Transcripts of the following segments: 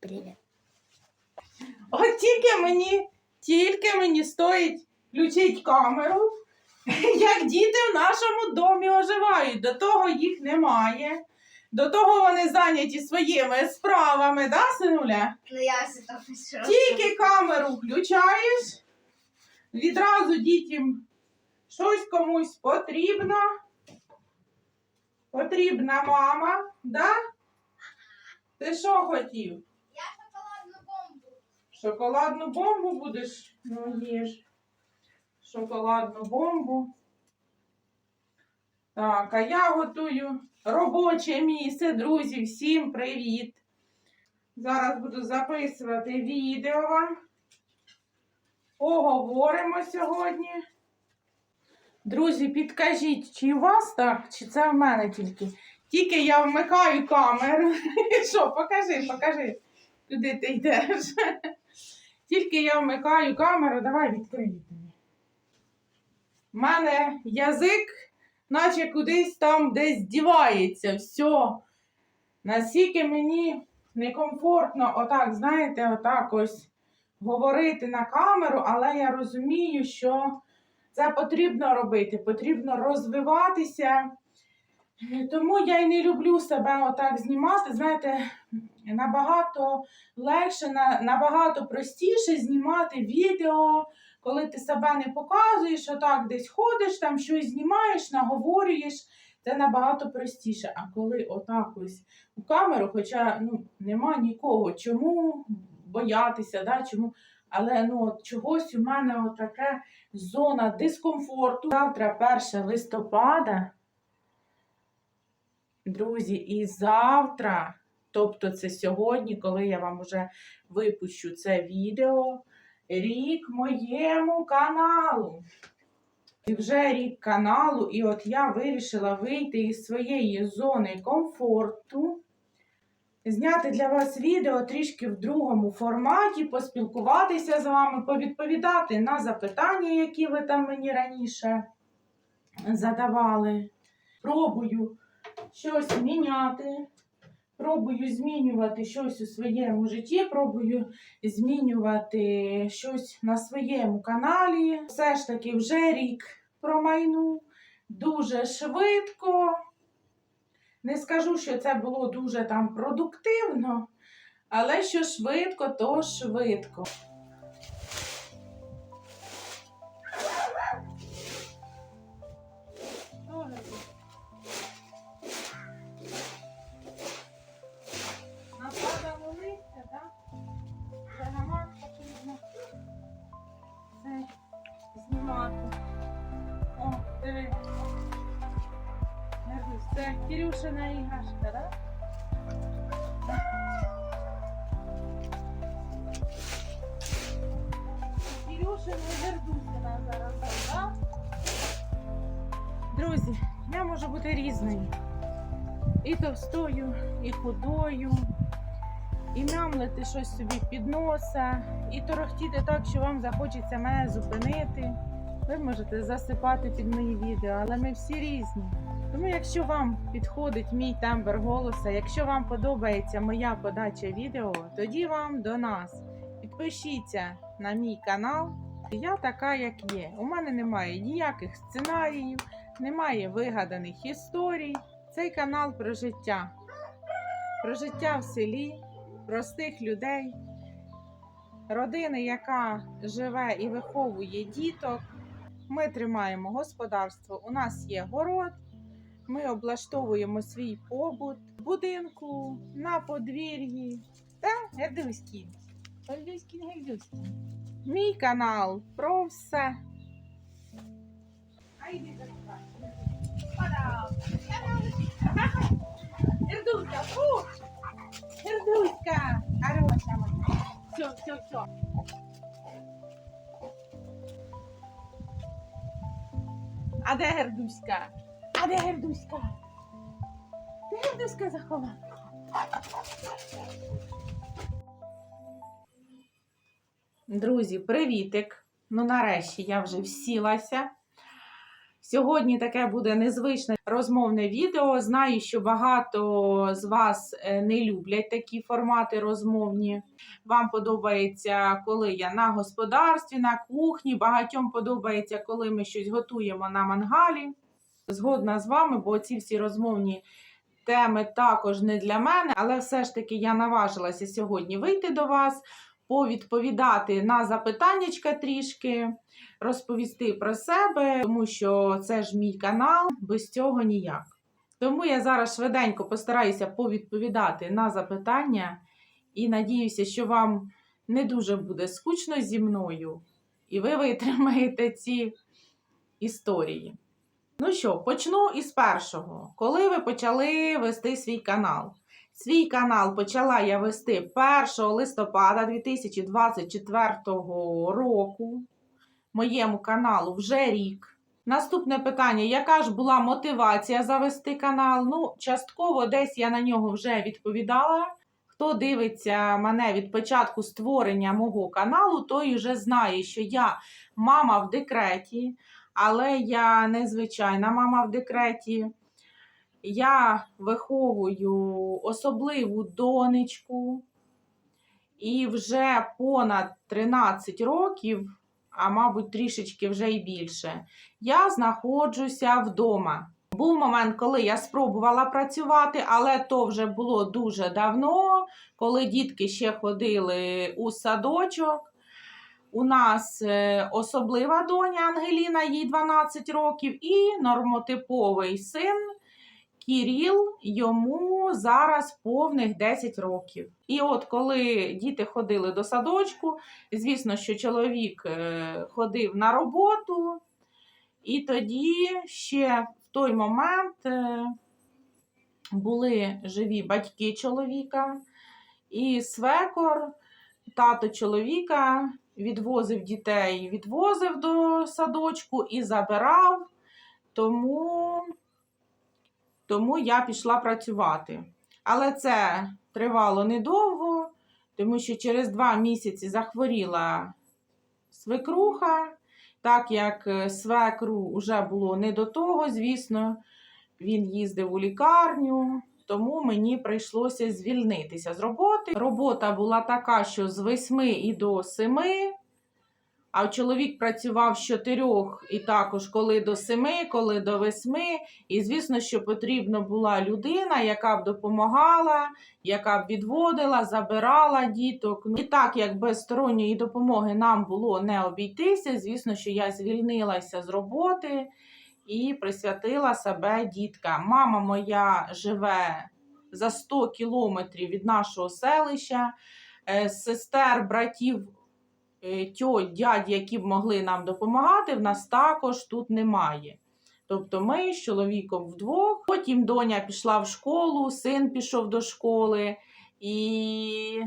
Привіт. От тільки мені, тільки мені стоїть включити камеру, як діти в нашому домі оживають. До того їх немає. До того вони зайняті своїми справами, да, синуля? Ну я все так. Тільки камеру включаєш, відразу дітям щось комусь потрібно. Потрібна мама, да? Ти що хотів? Я шоколадну бомбу. Шоколадну бомбу будеш? Ну, їж. Шоколадну бомбу. Так, а я готую робоче місце, друзі. Всім привіт! Зараз буду записувати відео. Поговоримо сьогодні. Друзі, підкажіть, чи у вас так, чи це в мене тільки? Тільки я вмикаю камеру. Що, покажи, покажи, куди ти йдеш. Тільки я вмикаю камеру, давай відкрий. У мене язик, наче кудись там десь дівається. Все. Наскільки мені некомфортно, отак, знаєте, отак ось говорити на камеру, але я розумію, що це потрібно робити, потрібно розвиватися. Тому я й не люблю себе отак знімати. Знаєте, набагато легше, набагато простіше знімати відео, коли ти себе не показуєш, отак десь ходиш, там щось знімаєш, наговорюєш. Це набагато простіше. А коли отак ось у камеру, хоча ну, нема нікого, чому боятися, да? чому. Але ну, от чогось у мене таке зона дискомфорту. Завтра 1 листопада. Друзі, і завтра, тобто це сьогодні, коли я вам вже випущу це відео, рік моєму каналу. І вже рік каналу, і от я вирішила вийти із своєї зони комфорту, зняти для вас відео трішки в другому форматі, поспілкуватися з вами, повідповідати на запитання, які ви там мені раніше задавали. Пробую щось міняти, пробую змінювати щось у своєму житті, пробую змінювати щось на своєму каналі. Все ж таки вже рік промайнув дуже швидко. Не скажу, що це було дуже там продуктивно, але що швидко, то швидко. Це Кирюшина іграшка, так? Кирюшина і Вердусина зараз, так? Друзі, я можу бути різною. І товстою, і худою, і мямлити щось собі під носа, і торохтіти так, що вам захочеться мене зупинити. Ви можете засипати під мої відео, але ми всі різні. Тому, якщо вам підходить мій тембр голоса, якщо вам подобається моя подача відео, тоді вам до нас. Підпишіться на мій канал. Я така, як є. У мене немає ніяких сценаріїв, немає вигаданих історій. Цей канал про життя. Про життя в селі, простих людей, родини, яка живе і виховує діток. Ми тримаємо господарство. У нас є город. Ми облаштовуємо свій побут в будинку, на подвір'ї. Та Гердуський. Гердуський, Гердуський. Мій канал про все. Гердуська, фу! Гердуська! Хороша моя. Все, все, все. А де Гердуська? А де Гердуська? Де Гердуська захована? Друзі, привітик! Ну, нарешті я вже всілася. Сьогодні таке буде незвичне розмовне відео. Знаю, що багато з вас е, не люблять такі формати розмовні. Вам подобається, коли я на господарстві, на кухні. Багатьом подобається, коли ми щось готуємо на мангалі. Згодна з вами, бо ці всі розмовні теми також не для мене, але все ж таки я наважилася сьогодні вийти до вас, повідповідати на запитаннячка трішки, розповісти про себе, тому що це ж мій канал, без цього ніяк. Тому я зараз швиденько постараюся повідповідати на запитання і надіюся, що вам не дуже буде скучно зі мною, і ви витримаєте ці історії. Ну що, почну із першого. Коли ви почали вести свій канал? Свій канал почала я вести 1 листопада 2024 року. Моєму каналу вже рік. Наступне питання: яка ж була мотивація завести канал? Ну, частково десь я на нього вже відповідала. Хто дивиться мене від початку створення мого каналу, той вже знає, що я мама в декреті, але я не звичайна мама в декреті. Я виховую особливу донечку, і вже понад 13 років, а мабуть, трішечки вже й більше, я знаходжуся вдома. Був момент, коли я спробувала працювати, але то вже було дуже давно, коли дітки ще ходили у садочок. У нас е, особлива доня Ангеліна, їй 12 років, і нормотиповий син Кіріл, йому зараз повних 10 років. І от коли діти ходили до садочку, звісно, що чоловік е, ходив на роботу, і тоді ще в той момент е, були живі батьки чоловіка, і свекор, тато чоловіка відвозив дітей, відвозив до садочку і забирав. Тому, тому я пішла працювати. Але це тривало недовго, тому що через два місяці захворіла свекруха. Так як е, свекру вже було не до того, звісно, він їздив у лікарню, тому мені прийшлося звільнитися з роботи. Робота була така, що з 8 і до 7, а чоловік працював з 4 і також коли до 7, коли до 8. І звісно, що потрібна була людина, яка б допомагала, яка б відводила, забирала діток. І так як без сторонньої допомоги нам було не обійтися, звісно, що я звільнилася з роботи і присвятила себе діткам. Мама моя живе за 100 кілометрів від нашого селища, Е, сестер, братів, е, тьоть, дядь, які б могли нам допомагати, в нас також тут немає. Тобто ми з чоловіком вдвох. Потім доня пішла в школу, син пішов до школи. І,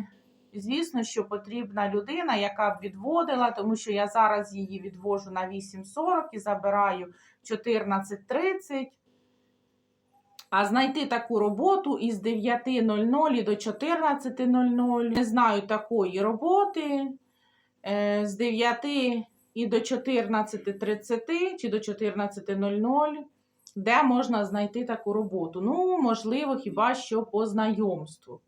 звісно, що потрібна людина, яка б відводила, тому що я зараз її відвожу на 8.40 і забираю 14.30. А знайти таку роботу із 9.00 до 14.00. Не знаю такої роботи е, з 9 і до 14.30 чи до 14.00, де можна знайти таку роботу. Ну, можливо, хіба що по знайомству.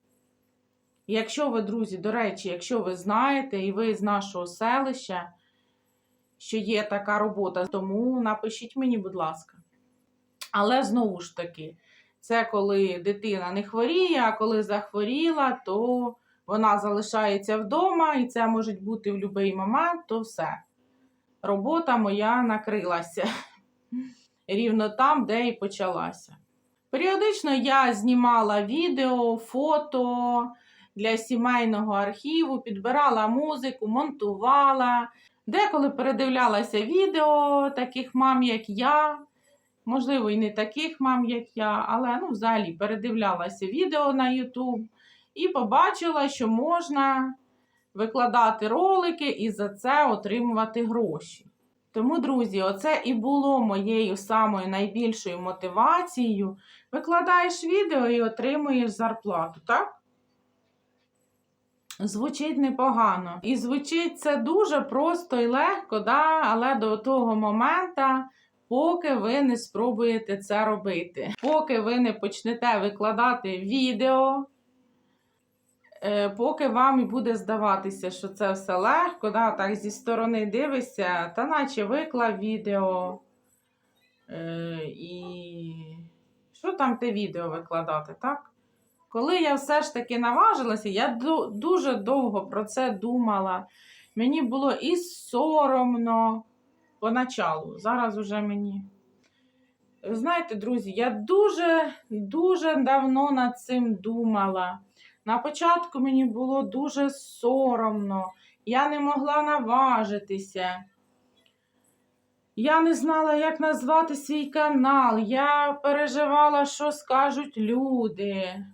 Якщо ви, друзі, до речі, якщо ви знаєте і ви з нашого селища, що є така робота, тому напишіть мені, будь ласка. Але знову ж таки, це коли дитина не хворіє, а коли захворіла, то вона залишається вдома, і це може бути в будь-який момент, то все. Робота моя накрилася рівно там, де і почалася. Періодично я знімала відео, фото для сімейного архіву, підбирала музику, монтувала. Деколи передивлялася відео таких мам, як я. Можливо, і не таких мам, як я, але ну, взагалі передивлялася відео на YouTube і побачила, що можна викладати ролики і за це отримувати гроші. Тому, друзі, оце і було моєю самою найбільшою мотивацією. Викладаєш відео і отримуєш зарплату, так? Звучить непогано. І звучить це дуже просто і легко, да? але до того моменту поки ви не спробуєте це робити. Поки ви не почнете викладати відео, е, поки вам і буде здаватися, що це все легко, да, так зі сторони дивишся, та наче виклав відео. Е, і що там те відео викладати, так? Коли я все ж таки наважилася, я дуже довго про це думала. Мені було і соромно поначалу. Зараз уже мені. Знаєте, друзі, я дуже, дуже давно над цим думала. На початку мені було дуже соромно, я не могла наважитися. Я не знала, як назвати свій канал. Я переживала, що скажуть люди.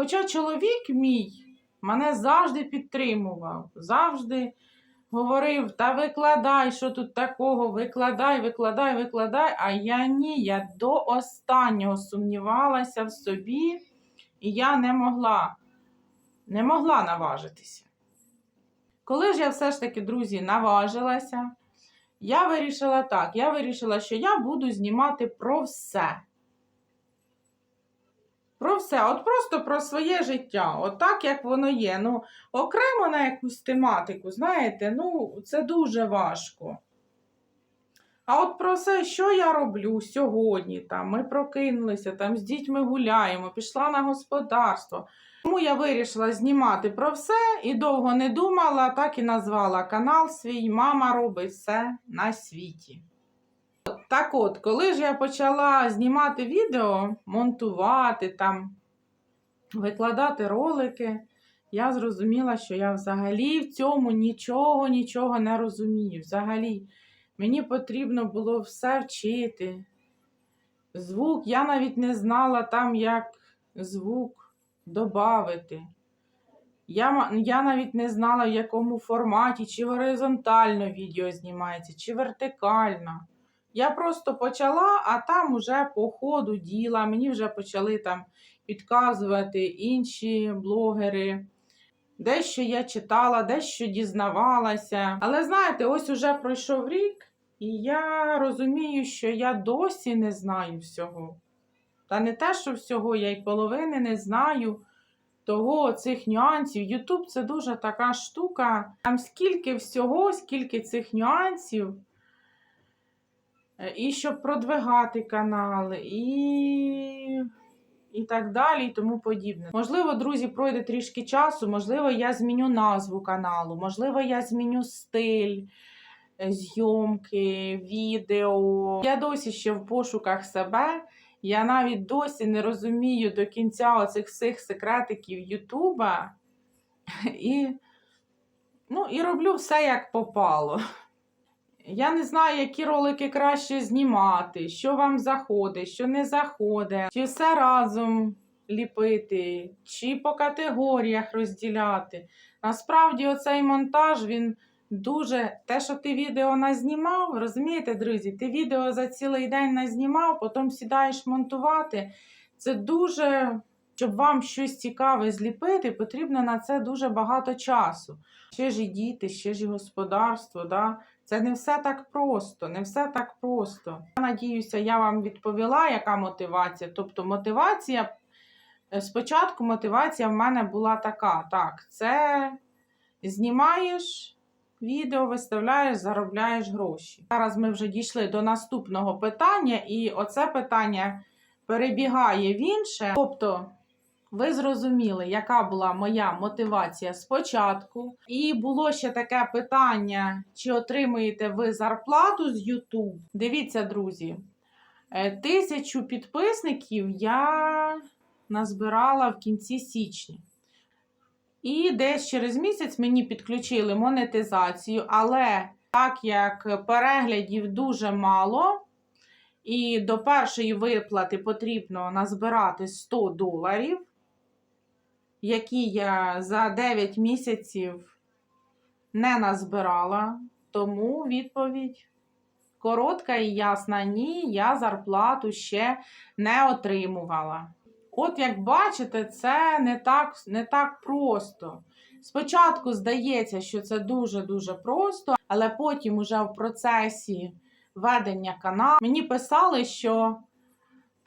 Хоча чоловік мій мене завжди підтримував, завжди говорив: та викладай, що тут такого, викладай, викладай, викладай. А я ні, я до останнього сумнівалася в собі, і я не могла, не могла наважитися. Коли ж я все ж таки, друзі, наважилася, я вирішила так: я вирішила, що я буду знімати про все. Про все, от просто про своє життя, от так, як воно є. Ну, окремо на якусь тематику, знаєте, ну, це дуже важко. А от про все, що я роблю сьогодні, там, ми прокинулися, там, з дітьми гуляємо, пішла на господарство. Тому я вирішила знімати про все і довго не думала, так і назвала канал свій Мама робить все на світі. Так от, коли ж я почала знімати відео, монтувати там, викладати ролики, я зрозуміла, що я взагалі в цьому нічого, нічого не розумію. Взагалі, мені потрібно було все вчити. Звук, я навіть не знала там, як звук додати. Я, я навіть не знала, в якому форматі, чи горизонтально відео знімається, чи вертикально. Я просто почала, а там уже по ходу діла, мені вже почали там підказувати інші блогери. Дещо я читала, дещо дізнавалася. Але знаєте, ось уже пройшов рік, і я розумію, що я досі не знаю всього. Та не те, що всього, я й половини не знаю того цих нюансів. Ютуб це дуже така штука. Там скільки всього, скільки цих нюансів. Е, І щоб продвигати канали, і, і так далі, і тому подібне. Можливо, друзі, пройде трішки часу, можливо, я зміню назву каналу, можливо, я зміню стиль е, зйомки, відео. Я досі ще в пошуках себе. Я навіть досі не розумію до кінця оцих всіх секретиків Ютуба. І, ну, і роблю все як попало. Я не знаю, які ролики краще знімати, що вам заходить, що не заходить, чи все разом ліпити, чи по категоріях розділяти. Насправді, оцей монтаж він дуже. Те, що ти відео назнімав, розумієте, друзі, ти відео за цілий день назнімав, потім сідаєш монтувати. Це дуже, щоб вам щось цікаве зліпити, потрібно на це дуже багато часу. Ще ж і діти, ще ж і господарство. Да? Це не все так просто, не все так просто. Я надіюся, я вам відповіла, яка мотивація. Тобто, мотивація, е, спочатку мотивація в мене була така: так, це знімаєш відео, виставляєш, заробляєш гроші. Зараз ми вже дійшли до наступного питання, і оце питання перебігає в інше. Тобто, ви зрозуміли, яка була моя мотивація спочатку. І було ще таке питання: чи отримуєте ви зарплату з YouTube? Дивіться, друзі, е, тисячу підписників я назбирала в кінці січня. І десь через місяць мені підключили монетизацію, але так як переглядів дуже мало, і до першої виплати потрібно назбирати 100 доларів які я за 9 місяців не назбирала. Тому відповідь коротка і ясна: ні, я зарплату ще не отримувала. От як бачите, це не так, не так просто. Спочатку здається, що це дуже-дуже просто, але потім уже в процесі ведення каналу. Мені писали, що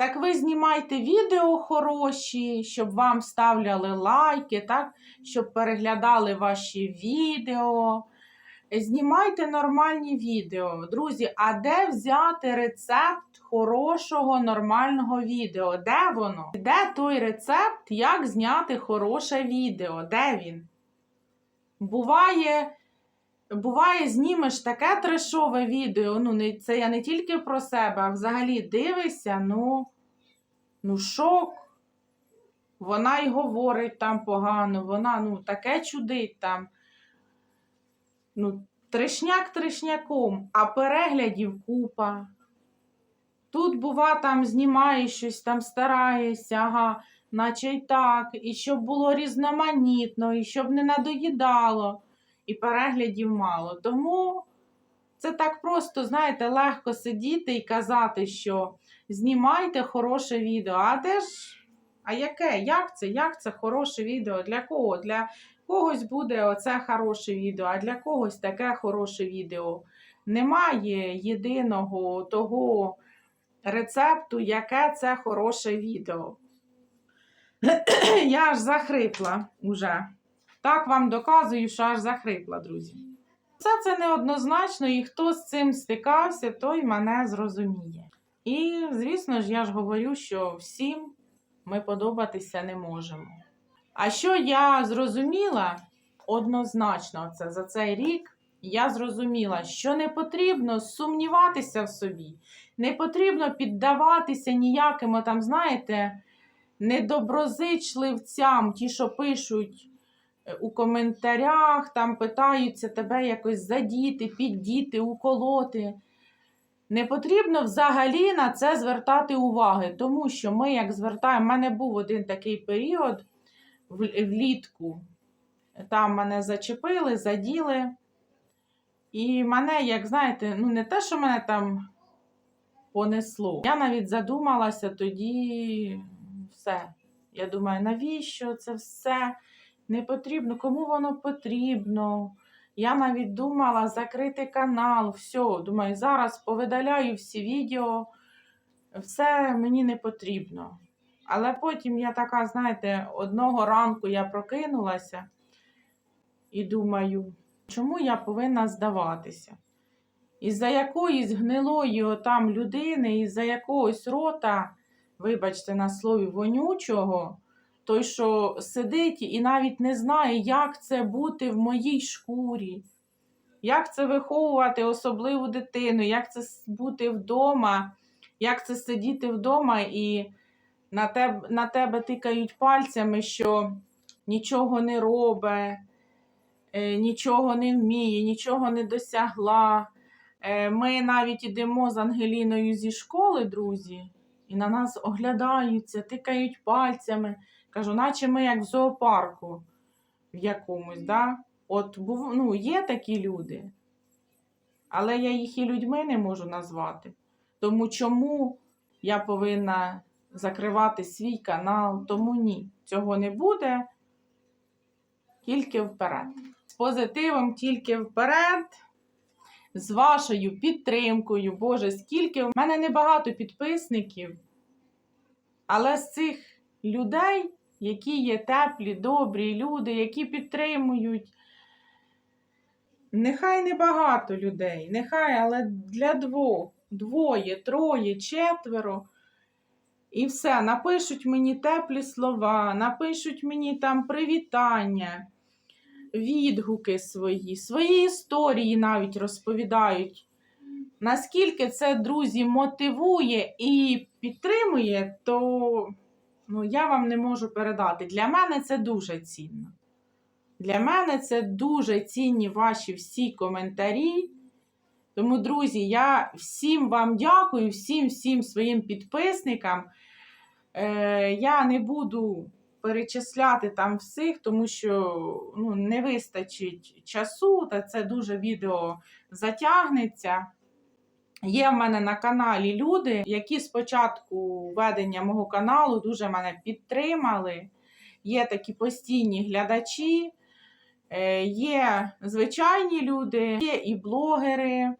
так ви знімайте відео хороші, щоб вам ставляли лайки, так? щоб переглядали ваші відео. Знімайте нормальні відео. Друзі, а де взяти рецепт хорошого нормального відео? Де воно? Де той рецепт, як зняти хороше відео? Де він? Буває, буває, знімеш таке трешове відео. Ну, це я не тільки про себе, а взагалі дивишся, ну, ну шок. Вона й говорить там погано, вона ну, таке чудить там. Ну, трешняк трешняком, а переглядів купа. Тут, бува, там знімаєш щось, там стараєшся, ага, наче й так, і щоб було різноманітно, і щоб не надоїдало, і переглядів мало. Тому це так просто, знаєте, легко сидіти і казати, що знімайте хороше відео. А де ж, а яке? Як це? Як це хороше відео? Для кого? Для когось буде оце хороше відео, а для когось таке хороше відео. Немає єдиного того рецепту, яке це хороше відео. Я аж захрипла уже. Так вам доказую, що аж захрипла, друзі. Все це неоднозначно, і хто з цим стикався, той мене зрозуміє. І, звісно ж, я ж говорю, що всім ми подобатися не можемо. А що я зрозуміла однозначно це за цей рік, я зрозуміла, що не потрібно сумніватися в собі, не потрібно піддаватися ніяким, там, знаєте, недоброзичливцям, ті, що пишуть е, у коментарях, там питаються тебе якось задіти, піддіти, уколоти. Не потрібно взагалі на це звертати уваги, тому що ми, як звертаємо, в мене був один такий період влітку. Там мене зачепили, заділи. І мене, як знаєте, ну не те, що мене там понесло. Я навіть задумалася тоді все. Я думаю, навіщо це все не потрібно? Кому воно потрібно? Я навіть думала закрити канал, все. Думаю, зараз повидаляю всі відео, все мені не потрібно. Але потім я така, знаєте, одного ранку я прокинулася і думаю, чому я повинна здаватися? Із-за якоїсь гнилої отам людини, із-за якогось рота, вибачте на слові, вонючого, той, що сидить і навіть не знає, як це бути в моїй шкурі, як це виховувати особливу дитину, як це бути вдома, як це сидіти вдома і на тебе, на тебе тикають пальцями, що нічого не робить, е, нічого не вміє, нічого не досягла. Е, Ми навіть ідемо з Ангеліною зі школи, друзі, і на нас оглядаються, тикають пальцями. Кажу, наче ми як в зоопарку в якомусь, да? От ну, є такі люди, але я їх і людьми не можу назвати. Тому чому я повинна закривати свій канал? Тому ні, цього не буде. Тільки вперед. З позитивом тільки вперед. З вашою підтримкою. Боже, скільки в мене небагато підписників, але з цих людей, які є теплі, добрі люди, які підтримують. Нехай небагато людей, нехай, але для двох, двоє, троє, четверо. І все, напишуть мені теплі слова, напишуть мені там привітання, відгуки свої, свої історії навіть розповідають. Наскільки це, друзі, мотивує і підтримує, то ну, я вам не можу передати. Для мене це дуже цінно. Для мене це дуже цінні ваші всі коментарі. Тому, друзі, я всім вам дякую, всім всім своїм підписникам. Е, я не буду перечисляти там всіх, тому що ну, не вистачить часу, та це дуже відео затягнеться. Є в мене на каналі люди, які з початку ведення мого каналу дуже мене підтримали. Є такі постійні глядачі, е, є звичайні люди, є і блогери,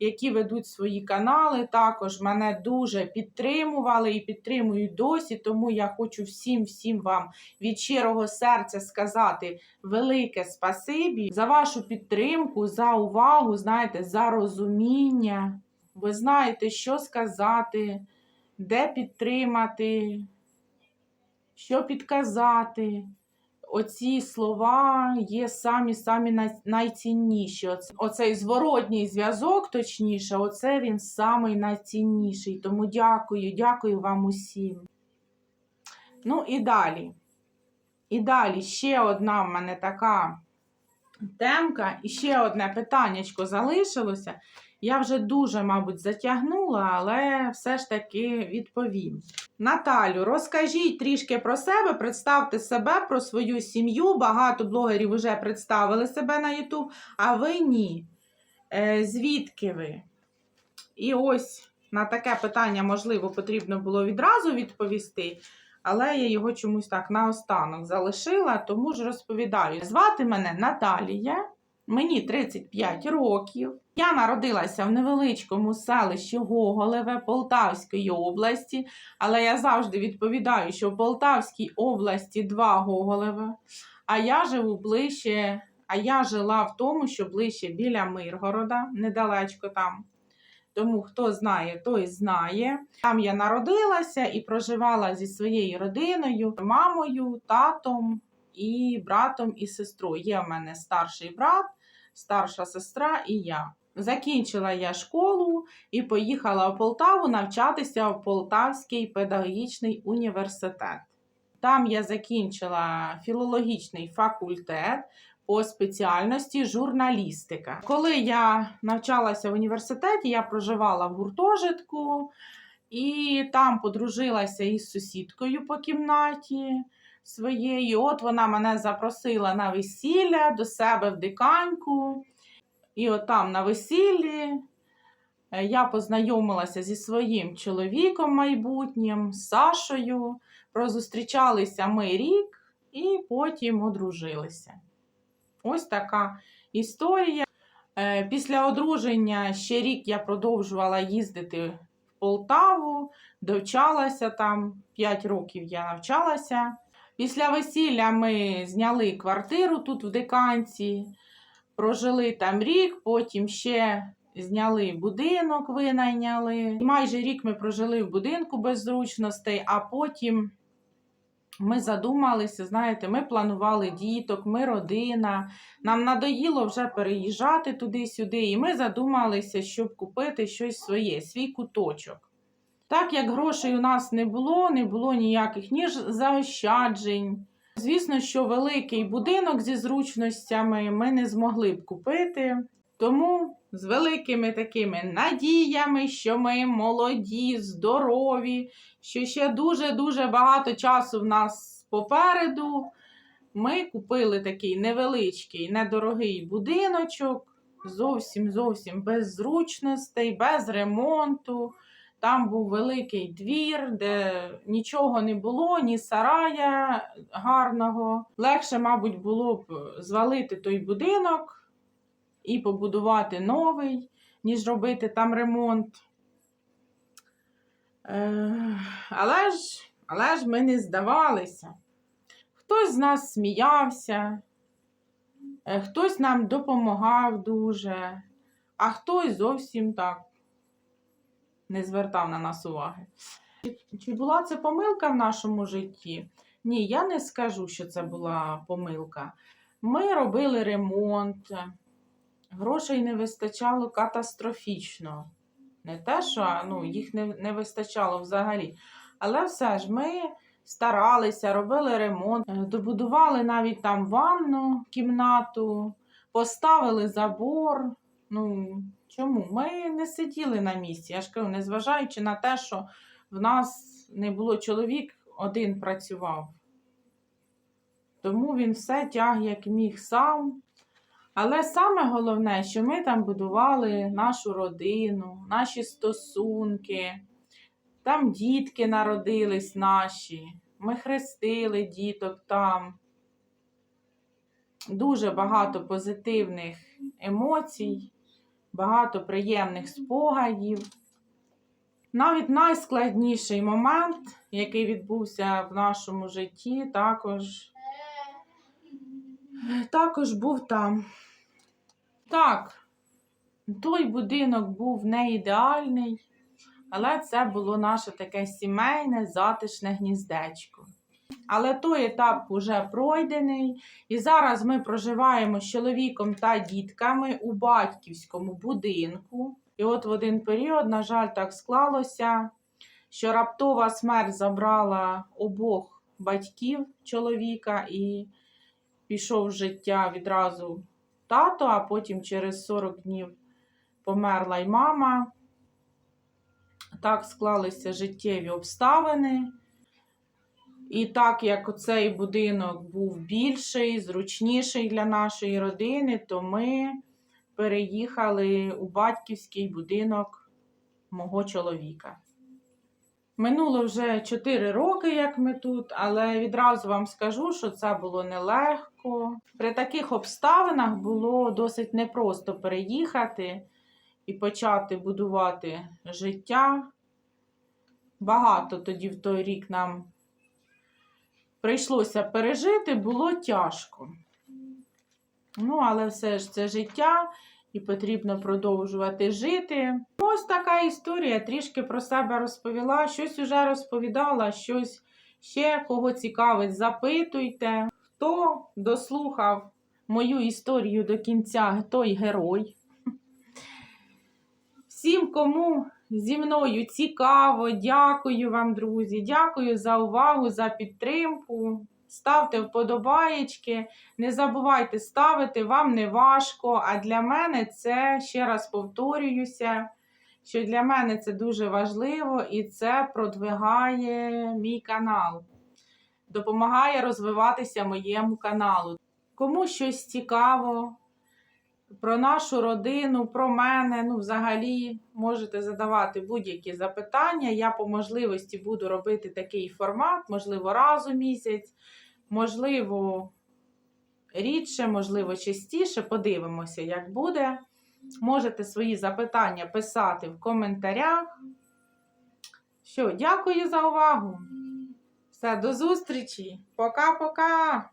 які ведуть свої канали, також мене дуже підтримували і підтримують досі. Тому я хочу всім всім вам від щирого серця сказати велике спасибі за вашу підтримку, за увагу, знаєте, за розуміння. Ви знаєте, що сказати, де підтримати, що підказати. Оці слова є самі самі найцінніші. Оцей зворотній зв'язок, точніше, оце він самий найцінніший. Тому дякую, дякую вам усім. Ну і далі. І далі ще одна в мене така темка, і ще одне питаннячко залишилося. Я вже дуже, мабуть, затягнула, але все ж таки відповім. Наталю, розкажіть трішки про себе, представте себе, про свою сім'ю. Багато блогерів вже представили себе на YouTube, а ви ні. Е, звідки ви? І ось на таке питання, можливо, потрібно було відразу відповісти, але я його чомусь так наостанок залишила, тому ж розповідаю. Звати мене Наталія, мені 35 років. Я народилася в невеличкому селищі Гоголеве Полтавської області, але я завжди відповідаю, що в Полтавській області два Гоголеве, а я живу ближче, а я жила в тому, що ближче біля Миргорода, недалечко там. Тому хто знає, той знає. Там я народилася і проживала зі своєю родиною, мамою, татом і братом і сестрою. Є в мене старший брат, старша сестра і я. Закінчила я школу і поїхала в Полтаву навчатися в Полтавський педагогічний університет. Там я закінчила філологічний факультет по спеціальності журналістика. Коли я навчалася в університеті, я проживала в гуртожитку і там подружилася із сусідкою по кімнаті своєю. От вона мене запросила на весілля до себе в диканьку. І от там на весіллі е, я познайомилася зі своїм чоловіком майбутнім, Сашою. Прозустрічалися ми рік і потім одружилися. Ось така історія. Е, Після одруження ще рік я продовжувала їздити в Полтаву, довчалася там 5 років я навчалася. Після весілля ми зняли квартиру тут в Диканці, прожили там рік, потім ще зняли будинок, винайняли. І майже рік ми прожили в будинку без зручностей, а потім ми задумалися, знаєте, ми планували діток, ми родина. Нам надоїло вже переїжджати туди-сюди, і ми задумалися, щоб купити щось своє, свій куточок. Так як грошей у нас не було, не було ніяких ні заощаджень. Звісно, що великий будинок зі зручностями ми не змогли б купити. Тому з великими такими надіями, що ми молоді, здорові, що ще дуже-дуже багато часу в нас попереду. Ми купили такий невеличкий, недорогий будиночок, зовсім зовсім без зручностей, без ремонту. Там був великий двір, де нічого не було, ні сарая гарного. Легше, мабуть, було б звалити той будинок і побудувати новий, ніж робити там ремонт. Е, але ж, але ж ми не здавалися. Хтось з нас сміявся, е, хтось нам допомагав дуже, а хтось зовсім так не звертав на нас уваги. Чи- була це помилка в нашому житті? Ні, я не скажу, що це була помилка. Ми робили ремонт, грошей не вистачало катастрофічно. Не те, що ну, їх не, не вистачало взагалі. Але все ж ми старалися, робили ремонт, е, добудували навіть там ванну кімнату, поставили забор. Ну, чому? Ми не сиділи на місці. Я ж кажу, незважаючи на те, що в нас не було чоловік, один працював. Тому він все тяг як міг сам. Але саме головне, що ми там будували нашу родину, наші стосунки, там дітки народились наші, ми хрестили діток там. Дуже багато позитивних емоцій багато приємних спогадів. Навіть найскладніший момент, який відбувся в нашому житті, також, також був там. Так, той будинок був не ідеальний, але це було наше таке сімейне, затишне гніздечко. Але той етап вже пройдений, і зараз ми проживаємо з чоловіком та дітками у батьківському будинку. І от в один період, на жаль, так склалося, що раптова смерть забрала обох батьків чоловіка і пішов з життя відразу тато, а потім через 40 днів померла й мама. Так склалися життєві обставини. І так як цей будинок був більший, зручніший для нашої родини, то ми переїхали у батьківський будинок мого чоловіка. Минуло вже 4 роки, як ми тут, але відразу вам скажу, що це було нелегко. При таких обставинах було досить непросто переїхати і почати будувати життя. Багато тоді в той рік нам прийшлося пережити, було тяжко. Ну, але все ж це життя, і потрібно продовжувати жити. Ось така історія. Трішки про себе розповіла, щось уже розповідала, щось ще кого цікавить, запитуйте. Хто дослухав мою історію до кінця, той герой. Всім, кому зі мною цікаво, дякую вам, друзі. Дякую за увагу, за підтримку. Ставте вподобаєчки. Не забувайте ставити, вам не важко. А для мене це, ще раз повторююся, що для мене це дуже важливо і це продвигає мій канал, допомагає розвиватися моєму каналу. Кому щось цікаво про нашу родину, про мене, ну, взагалі, можете задавати будь-які запитання. Я по можливості буду робити такий формат, можливо, раз у місяць, можливо, рідше, можливо, частіше. Подивимося, як буде. Можете свої запитання писати в коментарях. Що, дякую за увагу. Все, до зустрічі. Пока-пока.